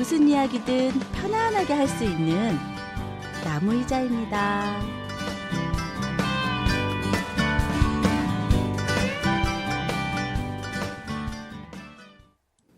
무슨 이야기든 편안하게 할 수 있는 나무 의자입니다.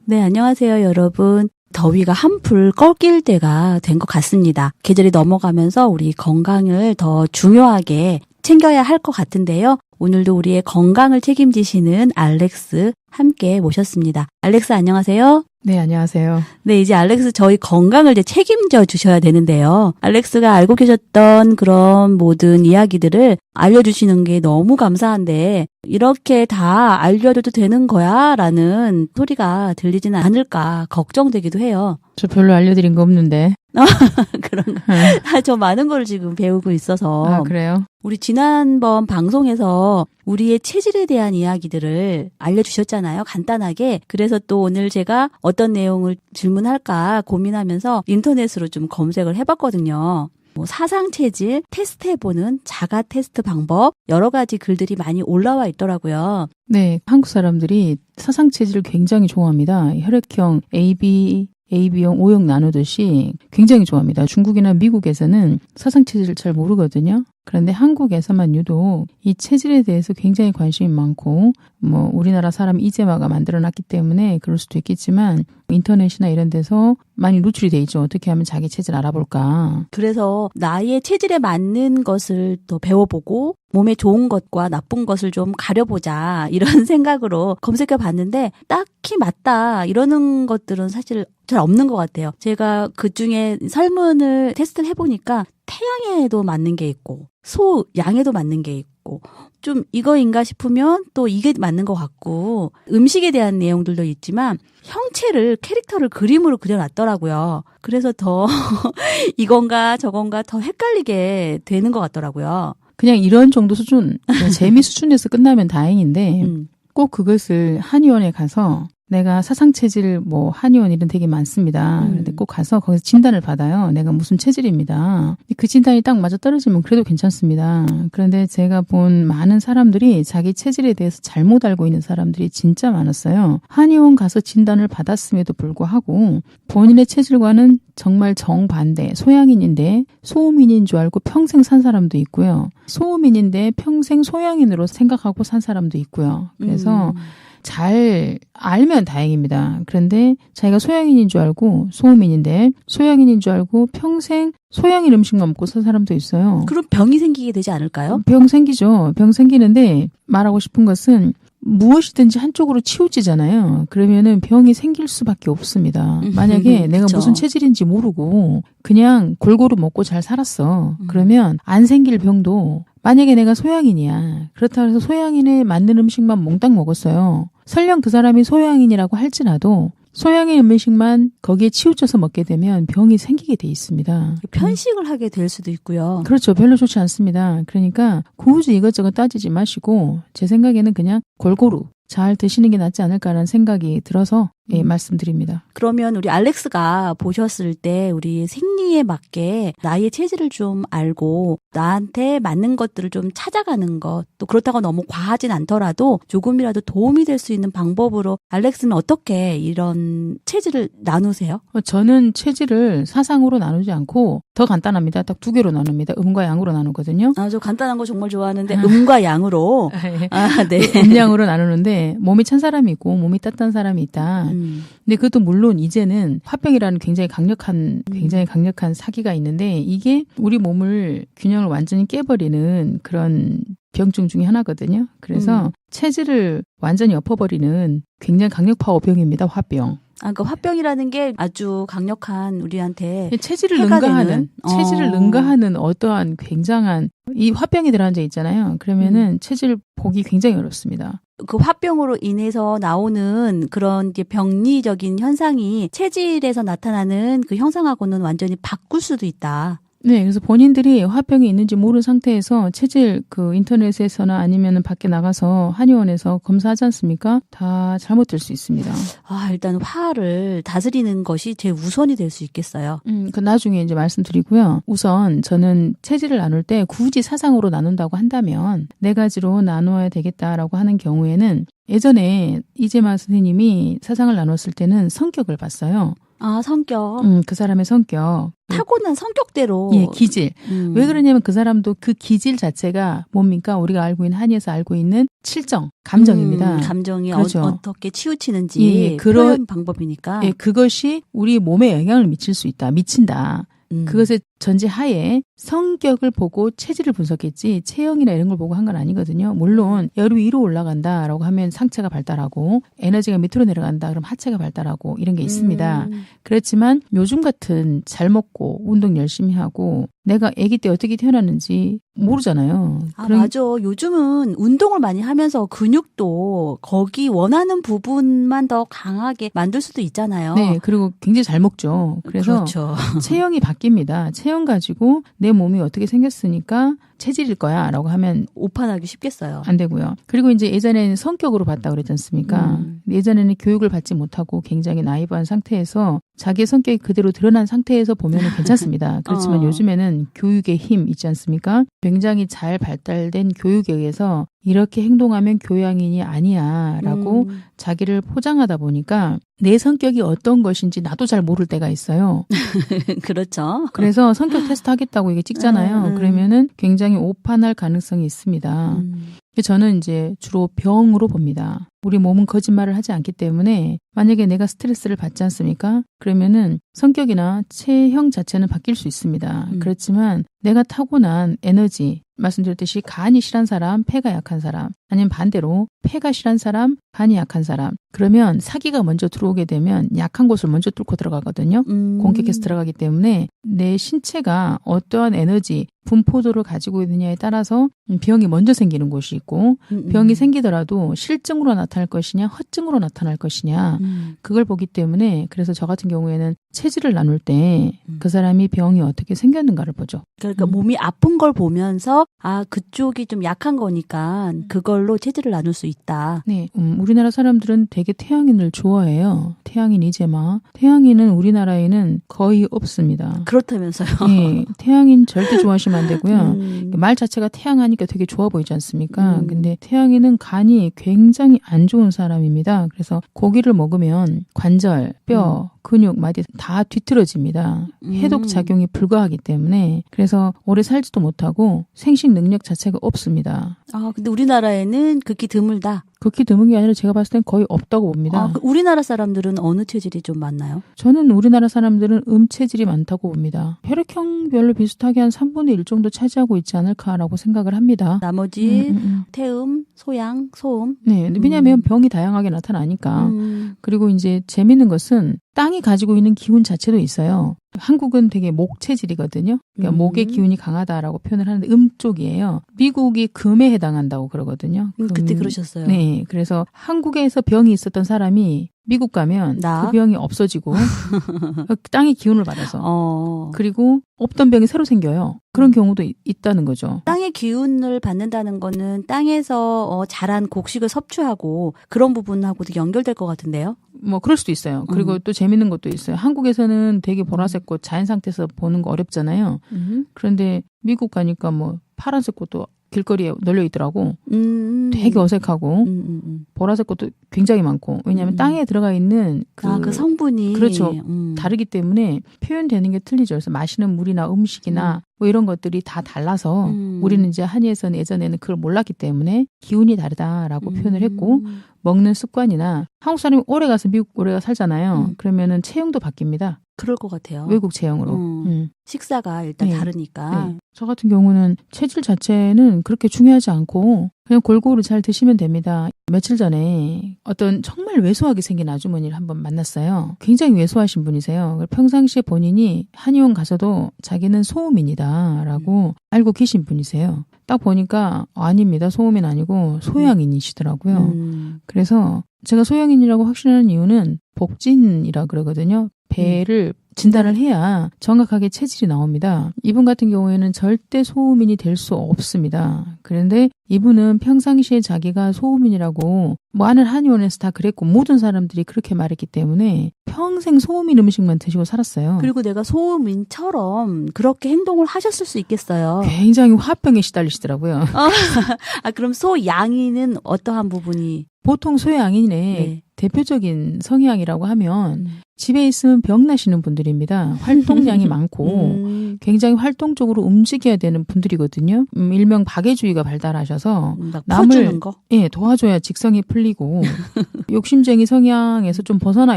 네, 안녕하세요, 여러분. 더위가 한풀 꺾일 때가 된 것 같습니다. 계절이 넘어가면서 우리 건강을 더 중요하게 챙겨야 할 것 같은데요. 오늘도 우리의 건강을 책임지시는 알렉스 함께 모셨습니다. 알렉스 안녕하세요. 네, 안녕하세요. 네, 이제 알렉스 저희 건강을 이제 책임져 주셔야 되는데요. 알렉스가 알고 계셨던 그런 모든 이야기들을 알려주시는 게 너무 감사한데, 이렇게 다 알려줘도 되는 거야? 라는 소리가 들리지는 않을까 걱정되기도 해요. 저 별로 알려드린 거 없는데. 그런가. 아, 저 많은 걸 지금 배우고 있어서. 아, 그래요? 우리 지난번 방송에서 우리의 체질에 대한 이야기들을 알려주셨잖아요. 간단하게. 그래서 또 오늘 제가 어떤 내용을 질문할까 고민하면서 인터넷으로 좀 검색을 해봤거든요. 뭐 사상 체질 테스트 해보는 자가 테스트 방법 여러 가지 글들이 많이 올라와 있더라고요. 네, 한국 사람들이 사상 체질을 굉장히 좋아합니다. 혈액형 AB, AB형, O형 나누듯이 굉장히 좋아합니다. 중국이나 미국에서는 사상 체질을 잘 모르거든요. 그런데 한국에서만 유독 이 체질에 대해서 굉장히 관심이 많고 뭐 우리나라 사람 이재마가 만들어 놨기 때문에 그럴 수도 있겠지만 인터넷이나 이런 데서 많이 노출이 돼 있죠. 어떻게 하면 자기 체질 알아볼까. 그래서 나의 체질에 맞는 것을 또 배워보고 몸에 좋은 것과 나쁜 것을 좀 가려보자 이런 생각으로 검색해 봤는데 딱히 맞다 이러는 것들은 사실 잘 없는 것 같아요. 제가 그 중에 설문을 테스트를 해보니까 태양에도 맞는 게 있고 소 양에도 맞는 게 있고 좀 이거인가 싶으면 또 이게 맞는 것 같고 음식에 대한 내용들도 있지만 형체를 캐릭터를 그림으로 그려놨더라고요. 그래서 더 이건가 저건가 더 헷갈리게 되는 것 같더라고요. 그냥 이런 정도 수준, 재미 수준에서 끝나면 다행인데 음. 꼭 그것을 한의원에 가서 내가 사상 체질 뭐 한의원 이런 되게 많습니다. 음. 그런데 꼭 가서 거기서 진단을 받아요. 내가 무슨 체질입니다. 그 진단이 딱 맞아 떨어지면 그래도 괜찮습니다. 그런데 제가 본 많은 사람들이 자기 체질에 대해서 잘못 알고 있는 사람들이 진짜 많았어요. 한의원 가서 진단을 받았음에도 불구하고 본인의 체질과는 정말 정반대 소양인인데 소음인인 줄 알고 평생 산 사람도 있고요. 소음인인데 평생 소양인으로 생각하고 산 사람도 있고요. 그래서 음. 잘 알면 다행입니다. 그런데 자기가 소양인인 줄 알고 소음인인데 소양인인 줄 알고 평생 소양인 음식만 먹고 산 사람도 있어요. 그럼 병이 생기게 되지 않을까요? 병 생기죠. 병 생기는데 말하고 싶은 것은 무엇이든지 한쪽으로 치우치잖아요. 그러면은 병이 생길 수밖에 없습니다. 만약에 내가 그쵸. 무슨 체질인지 모르고 그냥 골고루 먹고 잘 살았어. 음. 그러면 안 생길 병도 만약에 내가 소양인이야. 그렇다고 해서 소양인에 맞는 음식만 몽땅 먹었어요. 설령 그 사람이 소양인이라고 할지라도 소양인 음식만 거기에 치우쳐서 먹게 되면 병이 생기게 돼 있습니다. 편식을 하게 될 수도 있고요. 그렇죠. 별로 좋지 않습니다. 그러니까 굳이 이것저것 따지지 마시고 제 생각에는 그냥 골고루 잘 드시는 게 낫지 않을까라는 생각이 들어서 예, 음. 말씀드립니다. 그러면 우리 알렉스가 보셨을 때 우리 생리에 맞게 나의 체질을 좀 알고 나한테 맞는 것들을 좀 찾아가는 것 또 그렇다고 너무 과하진 않더라도 조금이라도 도움이 될 수 있는 방법으로 알렉스는 어떻게 이런 체질을 나누세요? 어, 저는 체질을 사상으로 나누지 않고 더 간단합니다. 딱 두 개로 나눕니다. 음과 양으로 나누거든요. 아, 저 간단한 거 정말 좋아하는데 음과 양으로 아, 네. 음양으로 나누는데 몸이 찬 사람이 있고 몸이 따뜻한 사람이 있다. 음. 근데 그것도 물론 이제는 화병이라는 굉장히 강력한 굉장히 강력한 사기가 있는데 이게 우리 몸을 균형을 완전히 깨버리는 그런 병증 중에 하나거든요. 그래서 음. 체질을 완전히 엎어버리는 굉장히 강력 파워 병입니다. 화병. 아, 그 화병이라는 게 아주 강력한 우리한테 체질을 능가하는 되는? 체질을 어. 능가하는 어떠한 굉장한 이 화병이 들어앉아 있잖아요. 음. 그러면은 체질 보기 굉장히 어렵습니다. 그 화병으로 인해서 나오는 그런 병리적인 현상이 체질에서 나타나는 그 형상하고는 완전히 바꿀 수도 있다. 네, 그래서 본인들이 화병이 있는지 모르는 상태에서 체질 그 인터넷에서나 아니면 밖에 나가서 한의원에서 검사하지 않습니까? 다 잘못될 수 있습니다. 아, 일단 화를 다스리는 것이 제일 우선이 될 수 있겠어요. 음, 그 나중에 이제 말씀드리고요. 우선 저는 체질을 나눌 때 굳이 사상으로 나눈다고 한다면 네 가지로 나누어야 되겠다라고 하는 경우에는 예전에 이재마 선생님이 사상을 나눴을 때는 성격을 봤어요. 아, 성격. 음, 그 사람의 성격. 타고난 성격대로. 예, 기질. 음. 왜 그러냐면 그 사람도 그 기질 자체가 뭡니까? 우리가 알고 있는 한의에서 알고 있는 칠정, 감정입니다. 음, 감정이 그렇죠. 어, 떻게 치우치는지 예, 예, 그런- 방법이니까. 예, 그것이 우리 몸에 영향을 미칠 수 있다. 미친다. 음. 그것의 전제하에 성격을 보고 체질을 분석했지 체형이나 이런 걸 보고 한 건 아니거든요. 물론 열이 위로 올라간다라고 하면 상체가 발달하고 에너지가 밑으로 내려간다 그럼 하체가 발달하고 이런 게 있습니다. 음. 그렇지만 요즘 같은 잘 먹고 운동 열심히 하고 내가 아기 때 어떻게 태어났는지 모르잖아요. 아, 그런- 맞아. 요즘은 운동을 많이 하면서 근육도 거기 원하는 부분만 더 강하게 만들 수도 있잖아요. 네, 그리고 굉장히 잘 먹죠. 그래서 그렇죠. 체형이 바뀝니다. 체형 가지고 내 몸이 어떻게 생겼으니까 체질일 거야 라고 하면 오판하기 쉽겠어요. 안 되고요. 그리고 이제 예전에는 성격으로 봤다 그랬지 않습니까? 음. 예전에는 교육을 받지 못하고 굉장히 나이브한 상태에서 자기 성격이 그대로 드러난 상태에서 보면 괜찮습니다. 그렇지만 어. 요즘에는 교육의 힘 있지 않습니까? 굉장히 잘 발달된 교육에 의해서 이렇게 행동하면 교양인이 아니야 라고 음. 자기를 포장하다 보니까 내 성격이 어떤 것인지 나도 잘 모를 때가 있어요. 그렇죠. 그래서 성격 테스트 하겠다고 이게 찍잖아요. 음, 음. 그러면은 굉장히 오판할 가능성이 있습니다. 음. 저는 이제 주로 병으로 봅니다. 우리 몸은 거짓말을 하지 않기 때문에 만약에 내가 스트레스를 받지 않습니까? 그러면은 성격이나 체형 자체는 바뀔 수 있습니다. 음. 그렇지만 내가 타고난 에너지, 말씀드렸듯이 간이 실한 사람, 폐가 약한 사람, 아니면 반대로 폐가 실한 사람, 간이 약한 사람. 그러면 사기가 먼저 들어오게 되면 약한 곳을 먼저 뚫고 들어가거든요. 음. 공격해서 들어가기 때문에 내 신체가 어떠한 에너지, 분포도를 가지고 있느냐에 따라서 병이 먼저 생기는 곳이 있고 음, 음. 병이 생기더라도 실증으로 나타 날 것이냐 허증으로 나타날 것이냐 음. 그걸 보기 때문에 그래서 저 같은 경우에는 체질을 나눌 때 음. 그 사람이 병이 어떻게 생겼는가를 보죠. 그러니까 음. 몸이 아픈 걸 보면서 아 그쪽이 좀 약한 거니까 그걸로 체질을 나눌 수 있다. 네, 음, 우리나라 사람들은 되게 태양인을 좋아해요. 태양인 이제마. 태양인은 우리나라에는 거의 없습니다. 그렇다면서요. 예, 태양인 절대 좋아하시면 안 되고요. 음. 말 자체가 태양하니까 되게 좋아 보이지 않습니까? 음. 근데 태양이는 간이 굉장히 안 좋은 사람입니다. 그래서 고기를 먹으면 관절, 뼈, 근육, 마디 다 뒤틀어집니다. 음. 해독 작용이 불가하기 때문에 그래서 오래 살지도 못하고 생식 능력 자체가 없습니다. 아 근데 우리나라에는 극히 드물다. 극히 드문 게 아니라 제가 봤을 땐 거의 없다고 봅니다. 아, 그 우리나라 사람들은 어느 체질이 좀 많나요? 저는 우리나라 사람들은 음 체질이 많다고 봅니다. 혈액형별로 비슷하게 한 3분의 1 정도 차지하고 있지 않을까라고 생각을 합니다. 나머지 음, 음, 음. 태음, 소양, 소음. 네, 왜냐하면 음. 병이 다양하게 나타나니까. 음. 그리고 이제 재밌는 것은 땅이 가지고 있는 기운 자체도 있어요. 한국은 되게 목 체질이거든요. 그러니까 음. 목의 기운이 강하다라고 표현을 하는데 음 쪽이에요. 미국이 금에 해당한다고 그러거든요. 음, 금. 그때 그러셨어요. 네, 그래서 한국에서 병이 있었던 사람이 미국 가면 나? 그 병이 없어지고 땅의 기운을 받아서 어. 그리고 없던 병이 새로 생겨요. 그런 경우도 있- 있다는 거죠. 땅의 기운을 받는다는 거는 땅에서 어, 자란 곡식을 섭취하고 그런 부분하고도 연결될 것 같은데요. 뭐 그럴 수도 있어요. 그리고 음. 또 재밌는 것도 있어요. 한국에서는 되게 보라색 꽃 자연 상태에서 보는 거 어렵잖아요. 음. 그런데 미국 가니까 뭐 파란색 꽃도 길거리에 널려 있더라고. 음. 되게 어색하고 음, 음, 음. 보라색 꽃도 굉장히 많고 왜냐하면 음. 땅에 들어가 있는 그, 아, 그 성분이 그렇죠. 음. 다르기 때문에 표현되는 게 틀리죠. 그래서 마시는 물이나 음식이나 뭐 이런 것들이 다 달라서 음. 우리는 이제 한의에서는 예전에는 그걸 몰랐기 때문에 기운이 다르다라고 음. 표현을 했고 먹는 습관이나 한국 사람이 오래 가서 미국 오래 가 살잖아요. 음. 그러면은 체형도 바뀝니다. 그럴 것 같아요. 외국 체형으로. 음. 음. 식사가 일단 네. 다르니까. 네. 저 같은 경우는 체질 자체는 그렇게 중요하지 않고 그냥 골고루 잘 드시면 됩니다. 며칠 전에 어떤 정말 왜소하게 생긴 아주머니를 한번 만났어요. 굉장히 왜소하신 분이세요. 평상시에 본인이 한의원 가서도 자기는 소음인이다라고 알고 계신 분이세요. 딱 보니까 아닙니다. 소음인 아니고 소양인이시더라고요. 음. 그래서 제가 소양인이라고 확신하는 이유는 복진이라 그러거든요. 배를 진단을 해야 정확하게 체질이 나옵니다. 이분 같은 경우에는 절대 소음인이 될 수 없습니다. 그런데 이분은 평상시에 자기가 소음인이라고 많은 한의원에서 다 그랬고 모든 사람들이 그렇게 말했기 때문에 평생 소음인 음식만 드시고 살았어요. 그리고 내가 소음인처럼 그렇게 행동을 하셨을 수 있겠어요. 굉장히 화병에 시달리시더라고요. 아, 그럼 소양이는 어떠한 부분이? 보통 소양인의 네. 대표적인 성향이라고 하면 음. 집에 있으면 병 나시는 분들입니다. 활동량이 많고 음, 굉장히 활동적으로 움직여야 되는 분들이거든요. 음, 일명 박애주의가 발달하셔서 막 남을-? 예, 도와줘야 직성이 풀리고 욕심쟁이 성향에서 좀 벗어나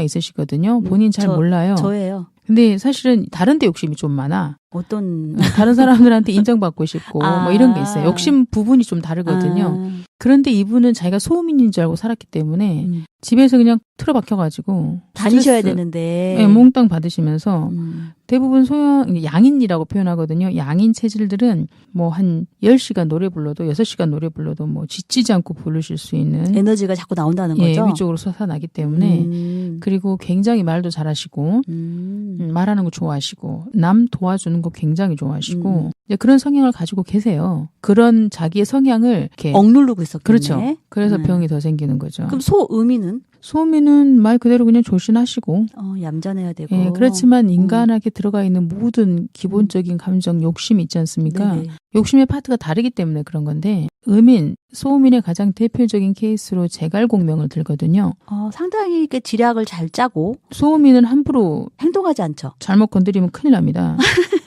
있으시거든요. 본인 잘 저- 몰라요. 저예요. 근데 사실은 다른 데 욕심이 좀 많아. 어떤 다른 사람들한테 인정받고 싶고 아. 뭐 이런 게 있어요. 욕심 부분이 좀 다르거든요. 아, 그런데 이분은 자기가 소음인인 줄 알고 살았기 때문에 음. 집에서 그냥 틀어박혀가지고 다니셔야 스트레스, 되는데. 예, 몽땅 받으시면서 음. 대부분 소형 양인이라고 표현하거든요. 양인 체질들은 뭐 한 10시간 노래 불러도 6시간 노래 불러도 뭐 지치지 않고 부르실 수 있는 에너지가 자꾸 나온다는 예, 거죠. 위쪽으로 솟아나기 때문에 음. 그리고 굉장히 말도 잘하시고 음. 음, 말하는 거 좋아하시고 남 도와주는 거 굉장히 좋아하시고 음. 그런 성향을 가지고 계세요. 그런 자기의 성향을 이렇게 억누르고 있었겠네. 그렇죠. 그래서 음. 병이 더 생기는 거죠. 그럼 소음이는 소음이는 말 그대로 그냥 조신하시고 어, 얌전해야 되고. 예, 음. 그렇지만 인간에게 들어가 있는 모든 기본적인 감정, 욕심이 있지 않습니까? 네네. 욕심의 파트가 다르기 때문에 그런 건데 음인, 소음인의 가장 대표적인 케이스로 제갈공명을 들거든요. 어, 상당히 이렇게 지략을 잘 짜고 소음인은 함부로 행동하지 않죠. 잘못 건드리면 큰일 납니다.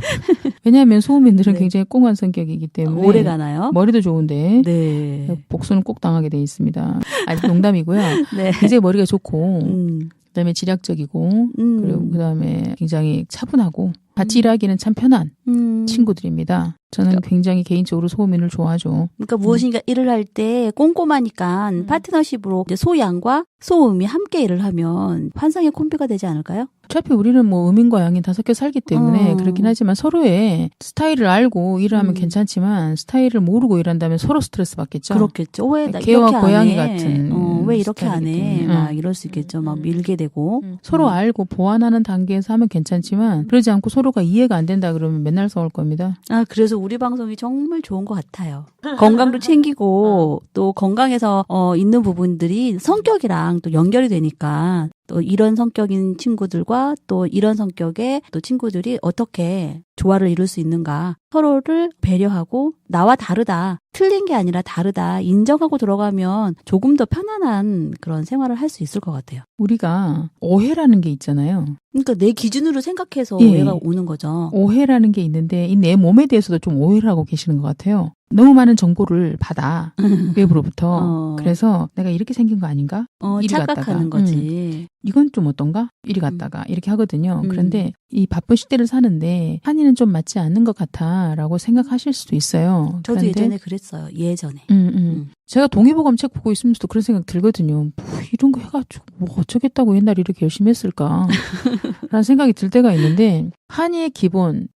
왜냐하면 소음인들은 네. 굉장히 꽁한 성격이기 때문에 오래 가나요? 머리도 좋은데 네. 복수는 꼭 당하게 돼 있습니다. 아니 농담이고요. 네. 굉장히 머리가 좋고 음. 그다음에 지략적이고 음. 그리고 그다음에 굉장히 차분하고 같이 일하기는 참 편한 음. 친구들입니다. 저는 굉장히 개인적으로 소음인을 좋아하죠. 그러니까 무엇인가 일을 할 때 꼼꼼하니까 음. 파트너십으로 이제 소양과 소음이 함께 일을 하면 환상의 콤비가 되지 않을까요? 어차피 우리는 뭐 음인과 양이 다 섞여 살기 때문에 어. 그렇긴 하지만 서로의 스타일을 알고 일을 하면 음. 괜찮지만 스타일을 모르고 일한다면 서로 스트레스 받겠죠. 그렇겠죠. 왜나 개와 고양이 해? 같은 어, 왜 이렇게 안 해? 막 음. 이럴 수 있겠죠. 막 음. 밀게 되고. 음. 서로 음. 알고 보완하는 단계에서 하면 괜찮지만 그러지 않고 서로가 이해가 안 된다 그러면 맨날 싸울 겁니다. 아, 그래서 우리 방송이 정말 좋은 것 같아요. 건강도 챙기고 또 건강에서 어, 있는 부분들이 성격이랑 또 연결이 되니까 또 이런 성격인 친구들과 또 이런 성격의 또 친구들이 어떻게 조화를 이룰 수 있는가 서로를 배려하고 나와 다르다 틀린 게 아니라 다르다 인정하고 들어가면 조금 더 편안한 그런 생활을 할 수 있을 것 같아요. 우리가 오해라는 게 있잖아요. 그러니까 내 기준으로 생각해서 예. 오해가 오는 거죠. 오해라는 게 있는데 이 내 몸에 대해서도 좀 오해를 하고 계시는 것 같아요. 너무 많은 정보를 받아 외부로부터 어. 그래서 내가 이렇게 생긴 거 아닌가? 어, 이리 착각하는 갔다가. 거지. 이건 좀 어떤가? 이리 갔다가 이렇게 하거든요. 음. 그런데 이 바쁜 시대를 사는데 한이는 좀 맞지 않는 것 같아라고 생각하실 수도 있어요. 저도 그런데 예전에 그랬어요. 예전에. 제가 동의보감 책 보고 있으면서도 그런 생각 들거든요. 뭐 이런 거 해가지고 뭐 어쩌겠다고 옛날에 이렇게 열심히 했을까? 라는 생각이 들 때가 있는데 한의의 기본은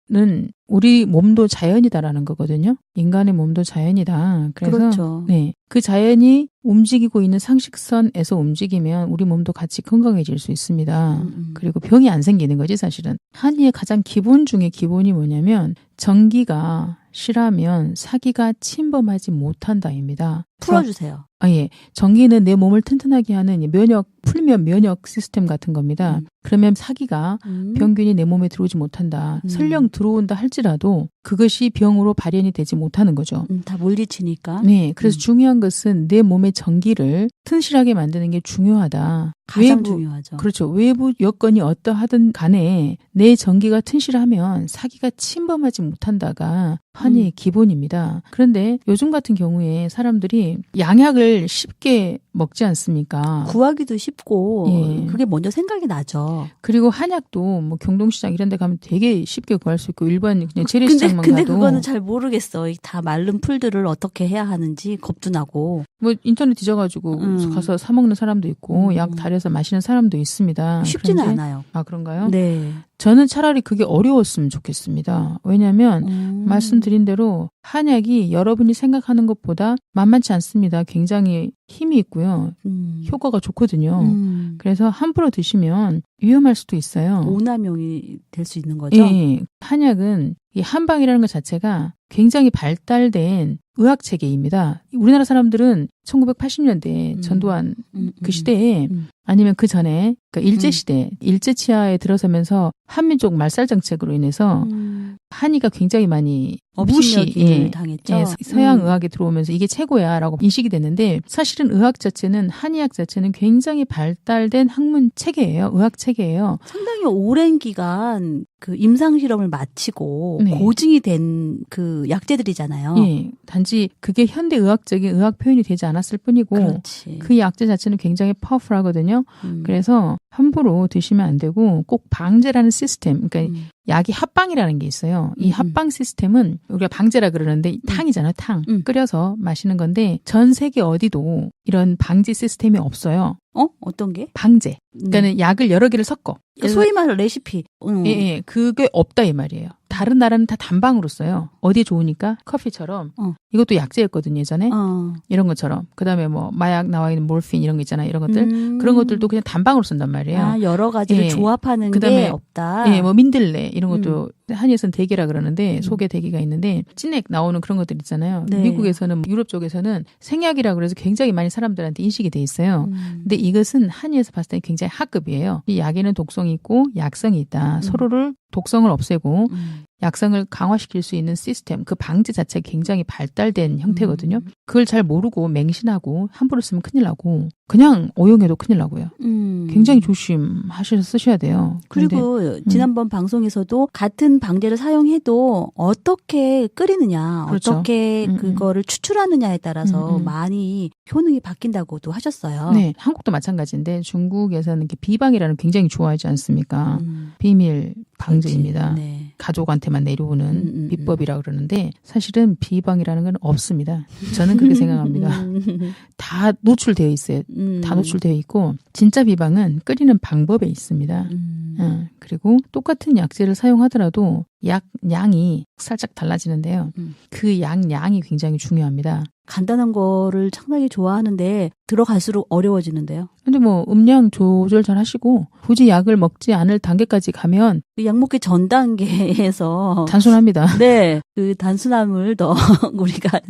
우리 몸도 자연이다라는 거거든요. 인간의 몸도 자연이다. 그래서 그렇죠. 네. 그 자연이 움직이고 있는 상식선에서 움직이면 우리 몸도 같이 건강해질 수 있습니다. 음, 음. 그리고 병이 안 생기는 거지 사실은. 한의의 가장 기본 중에 기본이 뭐냐면 전기가 실하면 사기가 침범하지 못한다입니다. 풀어주세요. 아, 예. 전기는 내 몸을 튼튼하게 하는 면역, 풀면 면역 시스템 같은 겁니다. 음. 그러면 사기가 음. 병균이 내 몸에 들어오지 못한다. 음. 설령 들어온다 할지라도 그것이 병으로 발현이 되지 못하는 거죠. 음, 다 물리치니까. 네. 그래서 음. 중요한 것은 내 몸의 전기를 튼실하게 만드는 게 중요하다. 가장 외부- 중요하죠. 그렇죠. 외부 여건이 어떠하든 간에 내 전기가 튼실하면 사기가 침범하지 못한다가 한의의 음. 기본입니다. 그런데 요즘 같은 경우에 사람들이 양약을 쉽게 먹지 않습니까? 구하기도 쉽고 예. 그게 먼저 생각이 나죠. 그리고 한약도 뭐 경동시장 이런 데 가면 되게 쉽게 구할 수 있고 일반 그냥 근데 재래시장만 근데 가도 그거는 잘 모르겠어. 이다 마른 풀들을 어떻게 해야 하는지 겁도 나고. 뭐 인터넷 뒤져가지고 음. 가서 사 먹는 사람도 있고 음. 약 달여서 마시는 사람도 있습니다. 쉽지는 그런데- 않아요. 아 그런가요? 네. 저는 차라리 그게 어려웠으면 좋겠습니다. 왜냐하면 음. 말씀드린 대로 한약이 여러분이 생각하는 것보다 만만치 않습니다. 굉장히 힘이 있고요. 음. 효과가 좋거든요. 음. 그래서 함부로 드시면 위험할 수도 있어요. 오남용이 될 수 있는 거죠. 예, 예. 한약은 이 한방이라는 것 자체가 굉장히 발달된 의학 체계입니다. 우리나라 사람들은 1980년대 음. 전두환 음, 그 음. 시대에 음. 아니면 그 전에 그러니까 일제 음. 시대 일제 치하에 들어서면서 한민족 말살 정책으로 인해서 음. 한의가 굉장히 많이 무시 예, 당했죠. 예, 서양 음. 의학이 들어오면서 이게 최고야라고 인식이 됐는데 사실은 의학 자체는 한의학 자체는 굉장히 발달된 학문 체계예요. 의학 체계예요. 상당히 오랜 기간 그 임상 실험을 마치고 네. 고증이 된 그 약재들이잖아요. 예, 단지 그게 현대 의학적인 의학 표현이 되지 않았을 뿐이고 그렇지. 그 약재 자체는 굉장히 파워풀하거든요. 음. 그래서 함부로 드시면 안 되고 꼭 방제라는 시스템, 그러니까 음. 약이 합방이라는 게 있어요. 이 음, 음. 합방 시스템은 우리가 방제라 그러는데 탕이잖아요, 탕. 음. 끓여서 마시는 건데 전 세계 어디도 이런 방제 시스템이 없어요. 어? 어떤 게? 방제. 음. 그러니까 약을 여러 개를 섞어. 그 소위 말하는 레시피. 음. 예, 예, 그게 없다 이 말이에요. 다른 나라는 다 단방으로 써요. 어디에 좋으니까 커피처럼. 어. 이것도 약재였거든요, 예전에. 어. 이런 것처럼. 그다음에 뭐 마약 나와 있는 몰핀 이런 거 있잖아요. 이런 것들. 음. 그런 것들도 그냥 단방으로 쓴단 말이에요. 아, 여러 가지를 예. 조합하는 그다음에 게 없다. 예, 뭐 민들레 이런 것도 음. 한의에서는 대게라 그러는데 속에 대게가 있는데 찐액 나오는 그런 것들 있잖아요. 네. 미국에서는 뭐 유럽 쪽에서는 생약이라 그래서 굉장히 많이 사람들한테 인식이 돼 있어요. 음. 근데 이것은 한의에서 봤을 때 굉장히 하급이에요. 이 약에는 독성이 있고 약성이 있다. 음. 서로를 독성을 없애고 음. 약성을 강화시킬 수 있는 시스템, 그 방제 자체가 굉장히 발달된 형태거든요. 음. 그걸 잘 모르고 맹신하고 함부로 쓰면 큰일 나고 그냥 오용해도 큰일 나고요. 음. 굉장히 조심하셔서 쓰셔야 돼요. 그리고 지난번 방송에서도 같은 방제를 사용해도 어떻게 끓이느냐, 그렇죠. 어떻게 음, 음. 그거를 추출하느냐에 따라서 음, 음. 많이 효능이 바뀐다고도 하셨어요. 네, 한국도 마찬가지인데 중국에서는 이렇게 비방이라는 굉장히 좋아하지 않습니까? 음, 비밀 방제입니다. 그렇지. 네. 가족한테만 내려오는 음, 음, 비법이라 그러는데 사실은 비방이라는 건 없습니다. 저는 그렇게 생각합니다. 음, 다 노출되어 있어요. 음, 다 노출되어 있고 진짜 비방은 끓이는 방법에 있습니다. 음, 어, 그리고 똑같은 약재를 사용하더라도 약 양이 살짝 달라지는데요. 음. 그양 양이 굉장히 중요합니다. 간단한 거를 상당히 좋아하는데 들어갈수록 어려워지는데요. 근데 뭐 음량 조절 잘 하시고 굳이 약을 먹지 않을 단계까지 가면 그약 먹기 전 단계에서 단순합니다. 네, 그 단순함을 더 우리가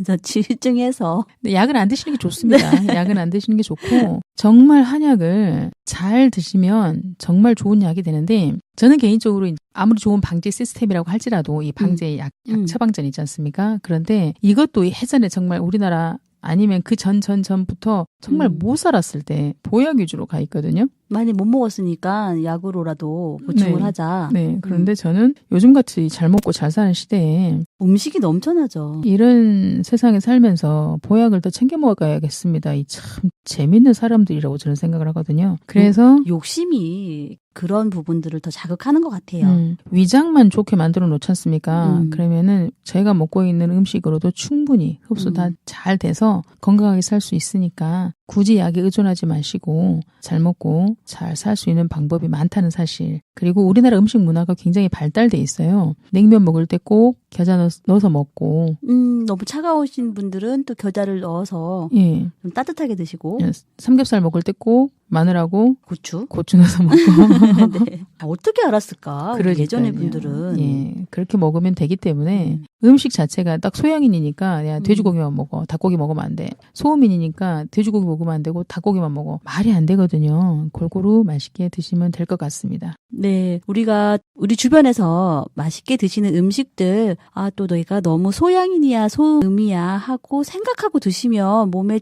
근데 약은 안 드시는 게 좋습니다. 약은 안 드시는 게 좋고 정말 한약을 잘 드시면 정말 좋은 약이 되는데 저는 개인적으로 아무리 좋은 방제 시스템이라고 할지라도 이 방제 약, 약 음. 처방전 있지 않습니까? 그런데 이것도 예전에 정말 우리나라 아니면 그 전 전 전부터 정말 음. 못 살았을 때 보약 위주로 가 있거든요. 많이 못 먹었으니까 약으로라도 보충을 네. 하자. 네. 그런데 저는 요즘같이 잘 먹고 잘 사는 시대에 음식이 넘쳐나죠. 이런 세상에 살면서 보약을 더 챙겨 먹어야겠습니다. 이 참 재밌는 사람들이라고 저는 생각을 하거든요. 그래서 욕심이 그런 부분들을 더 자극하는 것 같아요. 음, 위장만 좋게 만들어 놓지 않습니까? 음. 그러면은 저희가 먹고 있는 음식으로도 충분히 흡수가 음. 잘 돼서 건강하게 살 수 있으니까 굳이 약에 의존하지 마시고 잘 먹고 잘 살 수 있는 방법이 많다는 사실. 그리고 우리나라 음식 문화가 굉장히 발달돼 있어요. 냉면 먹을 때 꼭 겨자 넣- 넣어서 먹고, 음, 너무 차가우신 분들은 또 겨자를 넣어서 예, 좀 따뜻하게 드시고 삼겹살 먹을 때 꼭 마늘하고 고추. 고추 넣어서 먹고. 네. 아, 어떻게 알았을까? 그러니까요. 분들은 예, 그렇게 먹으면 되기 때문에 음. 음식 자체가 딱 소양인이니까 야 음. 돼지고기만 먹어 닭고기 먹으면 안 돼. 소음인이니까 돼지고기 먹으면 안 되고 닭고기만 먹어. 말이 안 되거든요. 골고루 맛있게 드시면 될 것 같습니다. 네, 우리가 우리 주변에서 맛있게 드시는 음식들, 아, 또 너희가 너무 소양인이야, 소음이야 하고 생각하고 드시면 몸에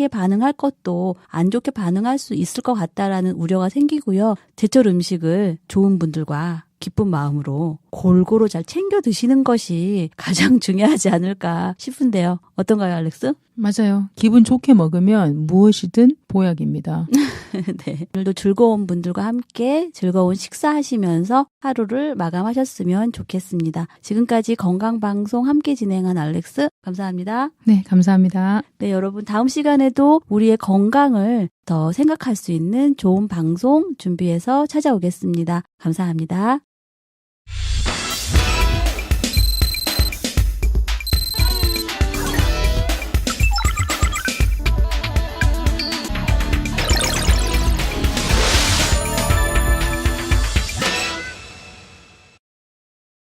좋게 반응할 것도 안 좋게 반응할 수 있을 것 같다라는 우려가 생기고요. 제철 음식을 좋은 분들과 기쁜 마음으로 골고루 잘 챙겨 드시는 것이 가장 중요하지 않을까 싶은데요. 어떤가요, 알렉스? 맞아요. 기분 좋게 먹으면 무엇이든 보약입니다. 네. 오늘도 즐거운 분들과 함께 즐거운 식사하시면서 하루를 마감하셨으면 좋겠습니다. 지금까지 건강방송 함께 진행한 알렉스, 감사합니다. 네, 감사합니다. 네, 여러분, 다음 시간에도 우리의 건강을 더 생각할 수 있는 좋은 방송 준비해서 찾아오겠습니다. 감사합니다.